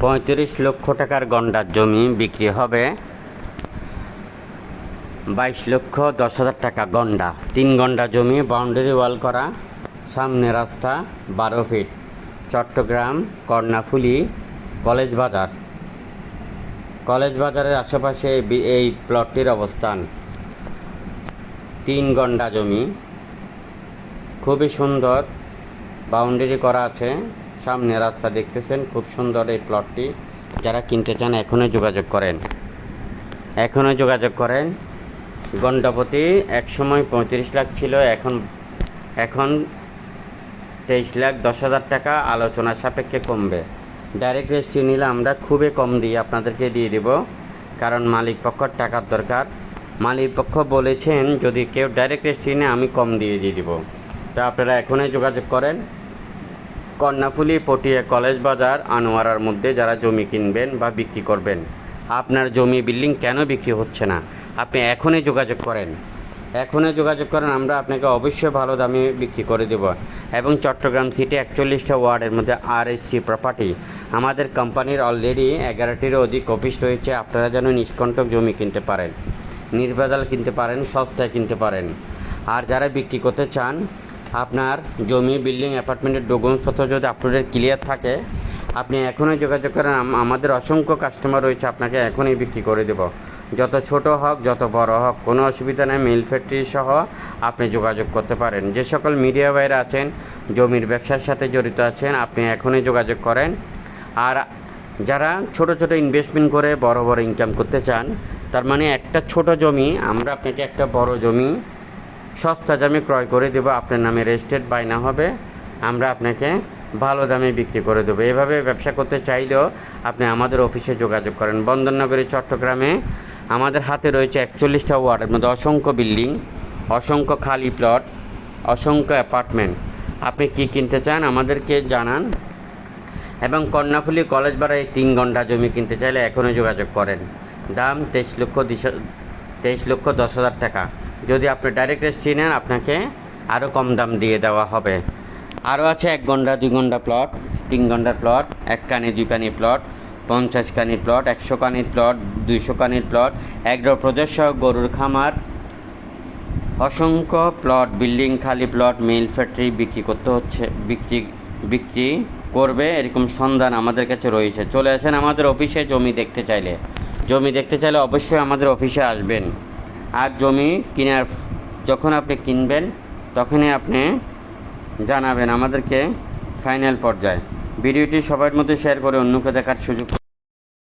পঁয়ত্রিশ লক্ষ টাকার গন্ডার জমি বিক্রি হবে। বাইশ লক্ষ দশ হাজার টাকা গন্ডা। তিন গন্ডা জমি, বাউন্ডারি ওয়াল করা, সামনে রাস্তা, বারো ফিট। চট্টগ্রাম, কর্ণাফুলি, কলেজ বাজার। কলেজ বাজারের আশেপাশে এই প্লটটির অবস্থান। তিন গন্ডা জমি। খুবই সুন্দর। বাউন্ডারি করা আছে। সামনে রাস্তা দেখতেছেন, খুব সুন্দর এই প্লটটি যারা কিনতে চান, এখনই যোগাযোগ করেন। এখনই যোগাযোগ করেন। গন্ডাপতি একসময় পঁয়ত্রিশ লাখ ছিল, এখন এখন তেইশ লাখ দশ হাজার টাকা আলোচনা সাপেক্ষে কমবে। ডাইরেক্ট রেজিস্ট্রি নিলে আমরা খুবই কম দিয়ে আপনাদেরকে দিয়ে দেব। কারণ মালিক পক্ষর টাকার দরকার। মালিক পক্ষ বলেছেন, যদি কেউ ডাইরেক্ট রেজিস্ট্রি নেয়, আমি কম দিয়ে দিয়ে দিব। তা আপনারা এখনই যোগাযোগ করেন। কর্ণাফুলি পটিয়া কলেজ বাজার, আনোয়ারার মধ্যে যারা জমি কিনবেন বা বিক্রি করবেন, আপনার জমি বিল্ডিং কেন বিক্রি হচ্ছে না? আপনি এখনই যোগাযোগ করেন। এখনই যোগাযোগ করেন, আমরা আপনাকে অবশ্যই ভালো দামে বিক্রি করে দেব। এবং চট্টগ্রাম সিটি একচল্লিশটা ওয়ার্ডের মধ্যে আর সি প্রপার্টি আমাদের কোম্পানির অলরেডি এগারোটিরও অধিক অফিস রয়েছে, আপনারা যেন নিষ্কণ্টক জমি কিনতে পারেন। নির্ভেজাল কিনতে পারেন, সস্তায় কিনতে পারেন। আর যারা বিক্রি করতে চান আপনার জমি বিল্ডিং অ্যাপার্টমেন্টের ডকুমেন্টসপত্র যদি আপলোডের ক্লিয়ার থাকে, আপনি এখনই যোগাযোগ করেন। আমাদের অসংখ্য কাস্টমার রয়েছে, আপনাকে এখনই বিক্রি করে দেব। যত ছোট হোক, যত বড় হোক, কোনো অসুবিধা নেই মিল ফ্যাক্টরি সহ আপনি যোগাযোগ করতে পারেন। যে সকল মিডিয়া বাইরে আছেন, জমির ব্যবসার সাথে জড়িত আছেন, আপনি এখনই যোগাযোগ করেন। আর যারা ছোট ছোট ইনভেস্টমেন্ট করে বড় বড় ইনকাম করতে চান, তার মানে একটা ছোট জমি, আমরা আপনাকে একটা বড় জমি সস্তা দামে ক্রয় করে দেবো, আপনার নামে রেজিস্ট্রেড বাইনা হবে, আমরা আপনাকে ভালো দামে বিক্রি করে দেবো। এভাবে ব্যবসা করতে চাইলেও আপনি আমাদের অফিসে যোগাযোগ করেন। বন্দরনগরী, চট্টগ্রামে আমাদের হাতে রয়েছে একচল্লিশটা ওয়ার্ডের মধ্যে অসংখ্য বিল্ডিং, অসংখ্য খালি প্লট, অসংখ্য অ্যাপার্টমেন্ট। আপনি কি কিনতে চান আমাদেরকে জানান। এবং কর্ণাফুলি কলেজ বাড়ায় তিন ঘণ্টা জমি কিনতে চাইলে এখনও যোগাযোগ করেন। দাম তেইশ লক্ষ দিশ- তেইশ লক্ষ দশ হাজার টাকা। যদি আপনি ডাইরেক্ট রেজিস্ট্রি নেন, আপনাকে আরও কম দাম দিয়ে দেওয়া হবে। আরও আছে এক ঘণ্টা, দুই ঘণ্টা প্লট তিন ঘণ্টার প্লট এক কানি, দুই কানি প্লট পঞ্চাশ কানি প্লট একশো কানির প্লট দুইশো কানির প্লট এগ্রো প্রদর্শ গরুর খামার, অসংখ্য প্লট বিল্ডিং খালি প্লট মিল ফ্যাক্টরি বিক্রি করতে হচ্ছে, বিক্রি বিক্রি করবে, এরকম সন্ধান আমাদের কাছে রয়েছে। চলে আসেন আমাদের অফিসে জমি দেখতে চাইলে। জমি দেখতে চাইলে অবশ্যই আমাদের অফিসে আসবেন। আর জমি কেনার যখন আপনি কিনবেন, তখনই আপনি জানাবেন আমাদেরকে ফাইনাল পর্যায়ে। ভিডিওটি সবার মধ্যে শেয়ার করে অন্যকে দেখার সুযোগ